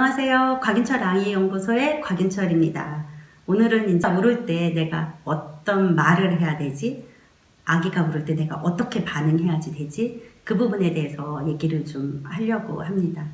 안녕하세요. 곽인철 아이 연구소의 곽인철입니다. 오늘은 이제 울을 때 내가 어떤 말을 해야 되지? 아기가 울을 때 내가 어떻게 반응해야지 되지? 그 부분에 대해서 얘기를 좀 하려고 합니다.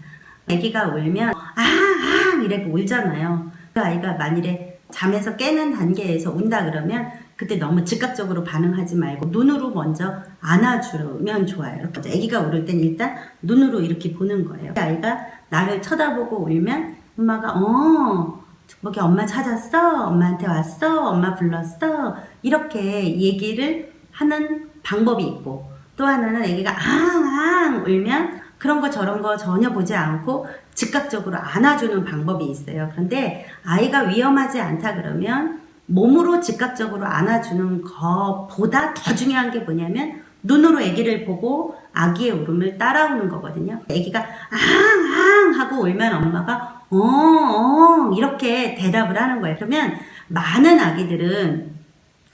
아기가 울면 아, 아 이래고 울잖아요. 그 아이가 만일에 잠에서 깨는 단계에서 운다 그러면 그때 너무 즉각적으로 반응하지 말고 눈으로 먼저 안아주면 좋아요. 이렇게 아기가 울을 땐 일단 눈으로 이렇게 보는 거예요. 그 아이가 나를 쳐다보고 울면 엄마가 어 저기 엄마 찾았어? 엄마한테 왔어? 엄마 불렀어? 이렇게 얘기를 하는 방법이 있고 또 하나는 아기가 앙앙 울면 그런 거 저런 거 전혀 보지 않고 즉각적으로 안아주는 방법이 있어요. 그런데 아이가 위험하지 않다 그러면 몸으로 즉각적으로 안아주는 것보다 더 중요한 게 뭐냐면 눈으로 아기를 보고 아기의 울음을 따라오는 거거든요. 아기가 앙앙 하고 울면 엄마가 어어 이렇게 대답을 하는 거예요. 그러면 많은 아기들은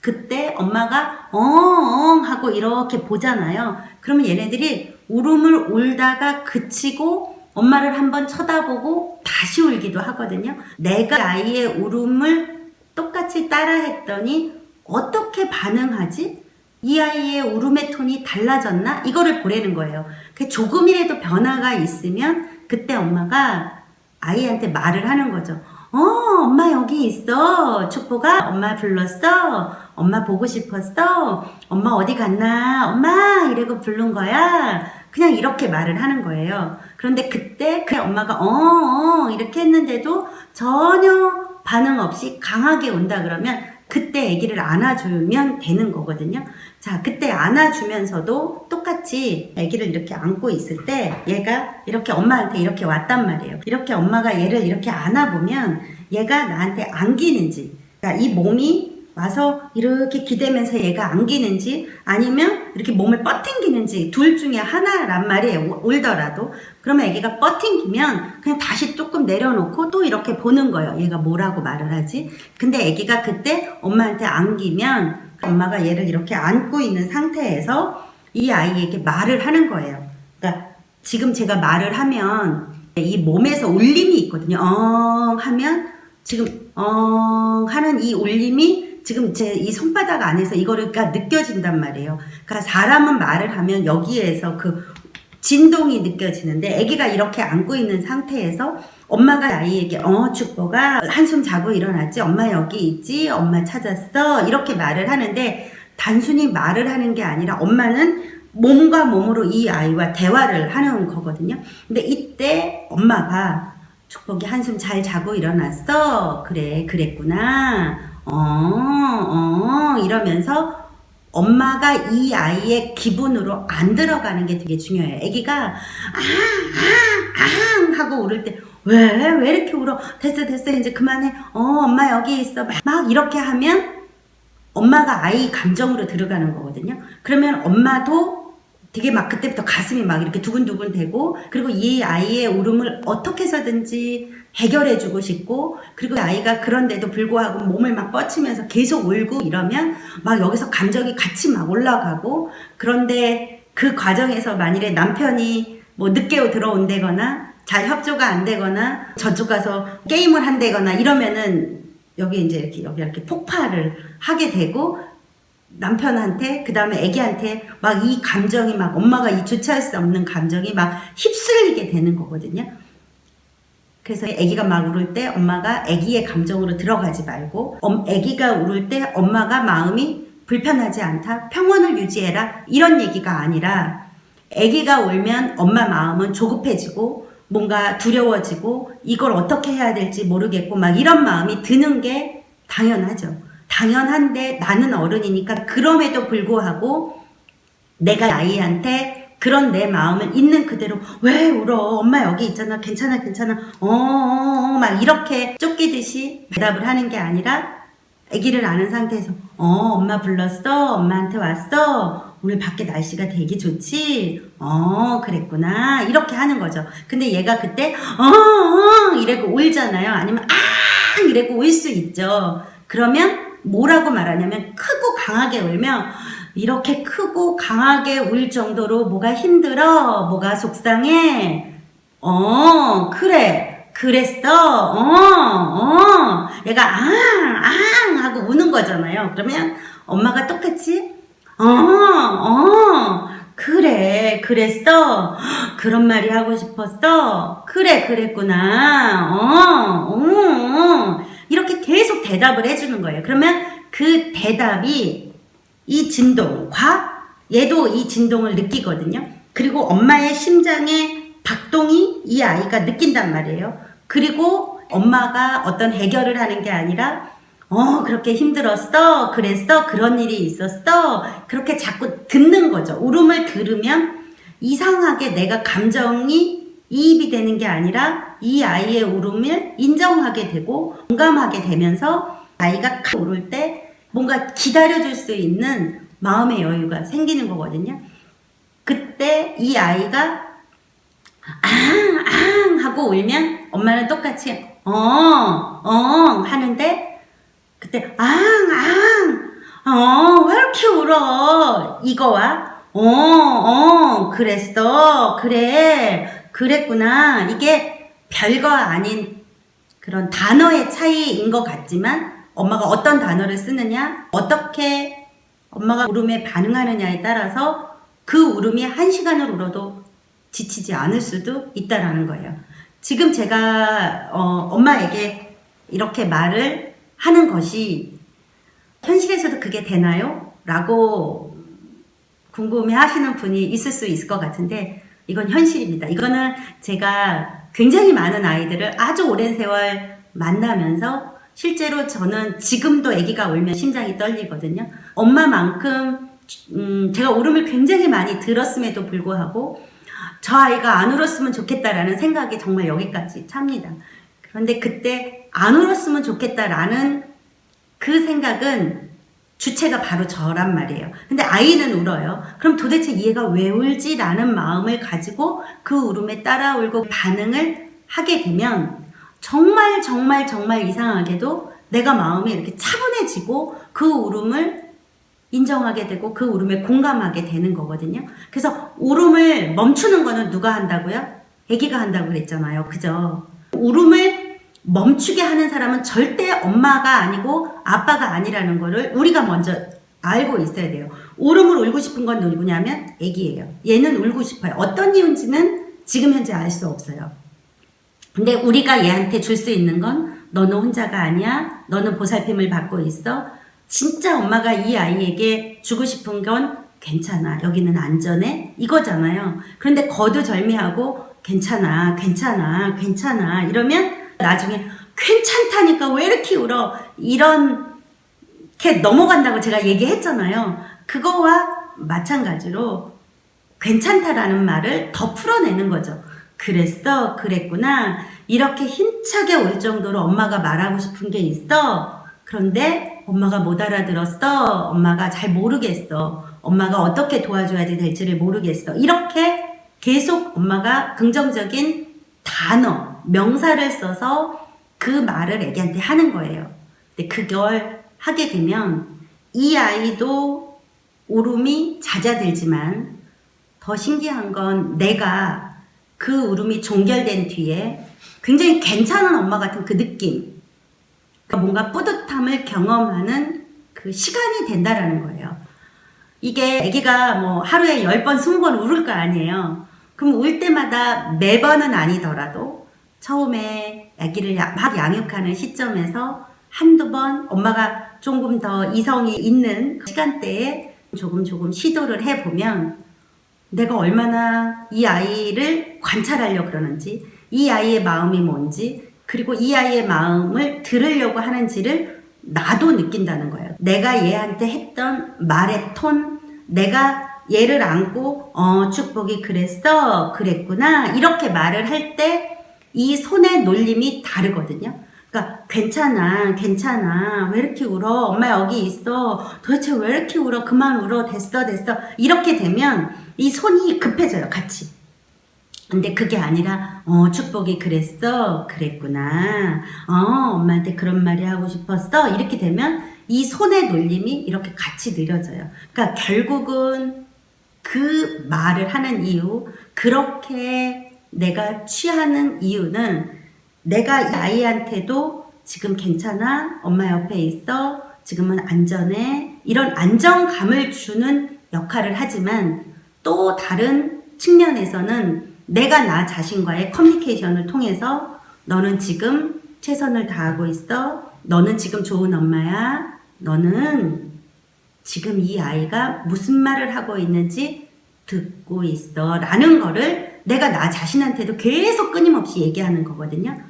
그때 엄마가 어엉 하고 이렇게 보잖아요. 그러면 얘네들이 울음을 울다가 그치고 엄마를 한번 쳐다보고 다시 울기도 하거든요. 내가 아이의 울음을 똑같이 따라 했더니 어떻게 반응하지? 이 아이의 울음의 톤이 달라졌나? 이거를 보라는 거예요. 그 조금이라도 변화가 있으면 그때 엄마가 아이한테 말을 하는 거죠. 어, 엄마 여기 있어. 축보가 엄마 불렀어. 엄마 보고 싶었어. 엄마 어디 갔나? 엄마 이러고 부른 거야. 그냥 이렇게 말을 하는 거예요. 그런데 그때 그 엄마가 어, 어 이렇게 했는데도 전혀 반응 없이 강하게 온다 그러면 그때 아기를 안아주면 되는 거거든요. 자, 그때 안아주면서도 똑같이 아기를 이렇게 안고 있을 때 얘가 이렇게 엄마한테 이렇게 왔단 말이에요. 이렇게 엄마가 얘를 이렇게 안아보면 얘가 나한테 안기는지, 그러니까 이 몸이 와서 이렇게 기대면서 얘가 안기는지 아니면 이렇게 몸을 뻗팅기는지 둘 중에 하나란 말이에요. 울더라도. 그러면 애기가 뻗팅기면 그냥 다시 조금 내려놓고 또 이렇게 보는 거예요. 얘가 뭐라고 말을 하지? 근데 애기가 그때 엄마한테 안기면 엄마가 얘를 이렇게 안고 있는 상태에서 이 아이에게 말을 하는 거예요. 그러니까 지금 제가 말을 하면 이 몸에서 울림이 있거든요. 엉 하면 지금 엉 하는 이 울림이 지금 제 이 손바닥 안에서 이거가 느껴진단 말이에요. 그러니까 사람은 말을 하면 여기에서 그 진동이 느껴지는데 아기가 이렇게 안고 있는 상태에서 엄마가 아이에게 어 축보가 한숨 자고 일어났지 엄마 여기 있지 엄마 찾았어 이렇게 말을 하는데 단순히 말을 하는 게 아니라 엄마는 몸과 몸으로 이 아이와 대화를 하는 거거든요. 근데 이때 엄마가 축복이 한숨 잘 자고 일어났어. 그래, 그랬구나. 어, 어, 이러면서 엄마가 이 아이의 기분으로 안 들어가는 게 되게 중요해요. 아기가 아, 아, 아 하고 울을 때 왜, 왜 이렇게 울어? 됐어, 됐어, 이제 그만해. 어, 엄마 여기 있어. 막, 막 이렇게 하면 엄마가 아이 감정으로 들어가는 거거든요. 그러면 엄마도 되게 막 그때부터 가슴이 막 이렇게 두근두근 되고 그리고 이 아이의 울음을 어떻게 해서든지 해결해 주고 싶고 그리고 아이가 그런데도 불구하고 몸을 막 뻗치면서 계속 울고 이러면 막 여기서 감정이 같이 막 올라가고 그런데 그 과정에서 만일에 남편이 뭐 늦게 들어온다거나 잘 협조가 안 되거나 저쪽 가서 게임을 한다거나 이러면은 여기 이제 이렇게 여기 이렇게 폭발을 하게 되고 남편한테 그 다음에 아기한테 막 이 감정이 막 엄마가 이 주체할 수 없는 감정이 막 휩쓸리게 되는 거거든요. 그래서 아기가 막 울을 때 엄마가 아기의 감정으로 들어가지 말고 아기가 울을 때 엄마가 마음이 불편하지 않다 평온을 유지해라 이런 얘기가 아니라 아기가 울면 엄마 마음은 조급해지고 뭔가 두려워지고 이걸 어떻게 해야 될지 모르겠고 막 이런 마음이 드는 게 당연하죠. 당연한데 나는 어른이니까 그럼에도 불구하고 내가 아이한테 그런 내 마음을 있는 그대로 왜 울어? 엄마 여기 있잖아. 괜찮아 괜찮아 어막 어, 어, 이렇게 쫓기듯이 대답을 하는 게 아니라 아기를 아는 상태에서 어 엄마 불렀어? 엄마한테 왔어? 오늘 밖에 날씨가 되게 좋지? 어 그랬구나. 이렇게 하는 거죠. 근데 얘가 그때 어, 어. 이래고 울잖아요. 아니면 아 이래고 울 수 있죠. 그러면 뭐라고 말하냐면 크고 강하게 울면 이렇게 크고 강하게 울 정도로 뭐가 힘들어 뭐가 속상해 어 그래 그랬어. 어, 어. 얘가 앙, 앙 하고 우는 거잖아요. 그러면 엄마가 똑같이 어, 어. 그래, 그랬어. 그런 말이 하고 싶었어. 그래, 그랬구나. 어, 어, 어. 이렇게 계속 대답을 해주는 거예요. 그러면 그 대답이 이 진동과 얘도 이 진동을 느끼거든요. 그리고 엄마의 심장의 박동이 이 아이가 느낀단 말이에요. 그리고 엄마가 어떤 해결을 하는 게 아니라 어, 그렇게 힘들었어. 그랬어. 그런 일이 있었어. 그렇게 자꾸 듣는 거죠. 울음을 들으면 이상하게 내가 감정이 이입이 되는 게 아니라 이 아이의 울음을 인정하게 되고 공감하게 되면서 아이가 울을 때 뭔가 기다려줄 수 있는 마음의 여유가 생기는 거거든요. 그때 이 아이가 앙, 앙 하고 울면 엄마는 똑같이 어, 어 하는데 그때 앙, 앙, 어, 왜 이렇게 울어? 이거와 어, 어, 그랬어. 그래. 그랬구나. 이게 별거 아닌 그런 단어의 차이인 것 같지만 엄마가 어떤 단어를 쓰느냐, 어떻게 엄마가 울음에 반응하느냐에 따라서 그 울음이 한 시간을 울어도 지치지 않을 수도 있다라는 거예요. 지금 제가 어, 엄마에게 이렇게 말을 하는 것이 현실에서도 그게 되나요? 라고 궁금해 하시는 분이 있을 수 있을 것 같은데 이건 현실입니다. 이거는 제가 굉장히 많은 아이들을 아주 오랜 세월 만나면서 실제로 저는 지금도 아기가 울면 심장이 떨리거든요. 엄마만큼 음, 제가 울음을 굉장히 많이 들었음에도 불구하고 저 아이가 안 울었으면 좋겠다라는 생각이 정말 여기까지 찹니다. 그런데 그때 안 울었으면 좋겠다라는 그 생각은 주체가 바로 저란 말이에요. 근데 아이는 울어요. 그럼 도대체 얘가 왜 울지라는 마음을 가지고 그 울음에 따라 울고 반응을 하게 되면 정말 정말 정말 이상하게도 내가 마음이 이렇게 차분해지고 그 울음을 인정하게 되고 그 울음에 공감하게 되는 거거든요. 그래서 울음을 멈추는 거는 누가 한다고요? 아기가 한다고 그랬잖아요. 그죠? 울음을 멈추게 하는 사람은 절대 엄마가 아니고 아빠가 아니라는 거를 우리가 먼저 알고 있어야 돼요. 울음을 울고 싶은 건 누구냐면 아기예요. 얘는 울고 싶어요. 어떤 이유인지는 지금 현재 알 수 없어요. 근데 우리가 얘한테 줄 수 있는 건 너는 혼자가 아니야. 너는 보살핌을 받고 있어. 진짜 엄마가 이 아이에게 주고 싶은 건 괜찮아. 여기는 안전해. 이거잖아요. 그런데 거두절미하고 괜찮아. 괜찮아. 괜찮아. 이러면 나중에 괜찮다니까 왜 이렇게 울어? 이런 게 넘어간다고 제가 얘기했잖아요. 그거와 마찬가지로 괜찮다라는 말을 더 풀어내는 거죠. 그랬어, 그랬구나. 이렇게 힘차게 올 정도로 엄마가 말하고 싶은 게 있어. 그런데 엄마가 못 알아들었어. 엄마가 잘 모르겠어. 엄마가 어떻게 도와줘야 될지를 모르겠어. 이렇게 계속 엄마가 긍정적인 단어, 명사를 써서 그 말을 애기한테 하는 거예요. 근데 그걸 하게 되면 이 아이도 울음이 잦아들지만 더 신기한 건 내가 그 울음이 종결된 뒤에 굉장히 괜찮은 엄마 같은 그 느낌. 그러니까 뭔가 뿌듯함을 경험하는 그 시간이 된다라는 거예요. 이게 아기가 뭐 하루에 10번, 20번 울을 거 아니에요. 그럼 울 때마다 매번은 아니더라도 처음에 아기를 막 양육하는 시점에서 한두 번 엄마가 조금 더 이성이 있는 시간대에 조금 조금 시도를 해보면 내가 얼마나 이 아이를 관찰하려고 그러는지, 이 아이의 마음이 뭔지, 그리고 이 아이의 마음을 들으려고 하는지를 나도 느낀다는 거예요. 내가 얘한테 했던 말의 톤, 내가 얘를 안고, 어, 축복이 그랬어, 그랬구나, 이렇게 말을 할때 이 손의 놀림이 다르거든요. 그러니까 괜찮아, 괜찮아. 왜 이렇게 울어? 엄마 여기 있어. 도대체 왜 이렇게 울어? 그만 울어. 됐어, 됐어. 이렇게 되면 이 손이 급해져요, 같이. 근데 그게 아니라, 어, 축복이 그랬어. 그랬구나. 어, 엄마한테 그런 말이 하고 싶었어. 이렇게 되면 이 손의 놀림이 이렇게 같이 느려져요. 그러니까 결국은 그 말을 하는 이유, 그렇게 내가 취하는 이유는 내가 이 아이한테도 지금 괜찮아? 엄마 옆에 있어? 지금은 안전해? 이런 안정감을 주는 역할을 하지만 또 다른 측면에서는 내가 나 자신과의 커뮤니케이션을 통해서 너는 지금 최선을 다하고 있어. 너는 지금 좋은 엄마야. 너는 지금 이 아이가 무슨 말을 하고 있는지 듣고 있어. 라는 거를 내가 나 자신한테도 계속 끊임없이 얘기하는 거거든요.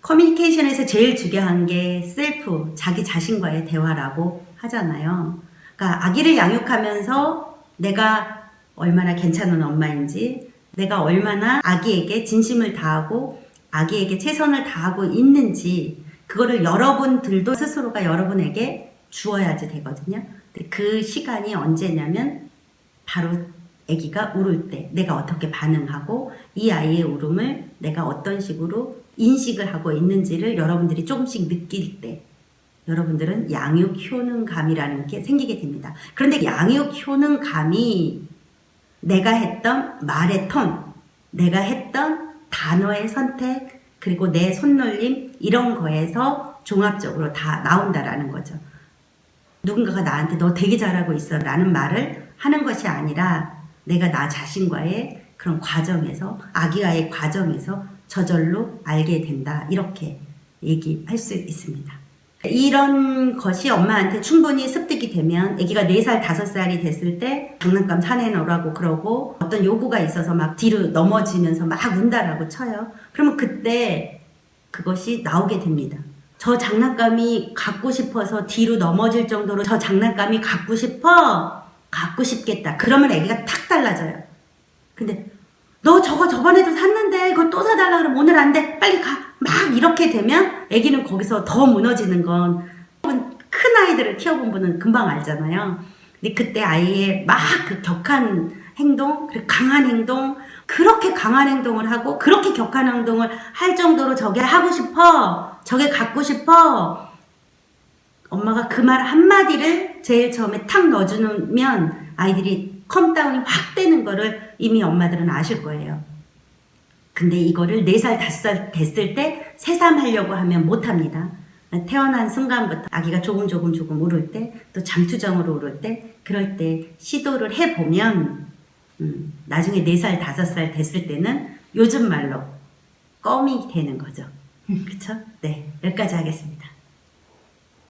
커뮤니케이션에서 제일 중요한 게 셀프, 자기 자신과의 대화라고 하잖아요. 그러니까 아기를 양육하면서 내가 얼마나 괜찮은 엄마인지, 내가 얼마나 아기에게 진심을 다하고 아기에게 최선을 다하고 있는지, 그거를 여러분들도 스스로가 여러분에게 주어야지 되거든요. 그 시간이 언제냐면 바로 아기가 울을 때 내가 어떻게 반응하고 이 아이의 울음을 내가 어떤 식으로 인식을 하고 있는지를 여러분들이 조금씩 느낄 때 여러분들은 양육 효능 감이라는 게 생기게 됩니다. 그런데 양육 효능 감이 내가 했던 말의 톤, 내가 했던 단어의 선택, 그리고 내 손놀림 이런 거에서 종합적으로 다 나온다라는 거죠. 누군가가 나한테 너 되게 잘하고 있어 라는 말을 하는 것이 아니라 내가 나 자신과의 그런 과정에서 아기와의 과정에서 저절로 알게 된다 이렇게 얘기할 수 있습니다. 이런 것이 엄마한테 충분히 습득이 되면 아기가 4살, 5살이 됐을 때 장난감 사내놓으라고 그러고 어떤 요구가 있어서 막 뒤로 넘어지면서 막 운다라고 쳐요. 그러면 그때 그것이 나오게 됩니다. 저 장난감이 갖고 싶어서 뒤로 넘어질 정도로 저 장난감이 갖고 싶어? 갖고 싶겠다. 그러면 애기가 탁 달라져요. 근데 너 저거 저번에도 샀는데 이거 또 사달라 그러면 오늘 안 돼. 빨리 가. 막 이렇게 되면 애기는 거기서 더 무너지는 건 큰 아이들을 키워본 분은 금방 알잖아요. 근데 그때 아이의 막 그 격한 행동, 강한 행동, 그렇게 강한 행동을 하고 그렇게 격한 행동을 할 정도로 저게 하고 싶어, 저게 갖고 싶어. 엄마가 그 말 한마디를 제일 처음에 탁 넣어주면 아이들이 컴다운이 확 되는 거를 이미 엄마들은 아실 거예요. 근데 이거를 4살, 5살 됐을 때 새삼 하려고 하면 못합니다. 태어난 순간부터 아기가 조금 조금 조금 울을 때, 또 잠투정으로 울을 때, 그럴 때 시도를 해보면, 음, 나중에 4살, 5살 됐을 때는 요즘 말로 껌이 되는 거죠. 그쵸? 네, 여기까지 하겠습니다.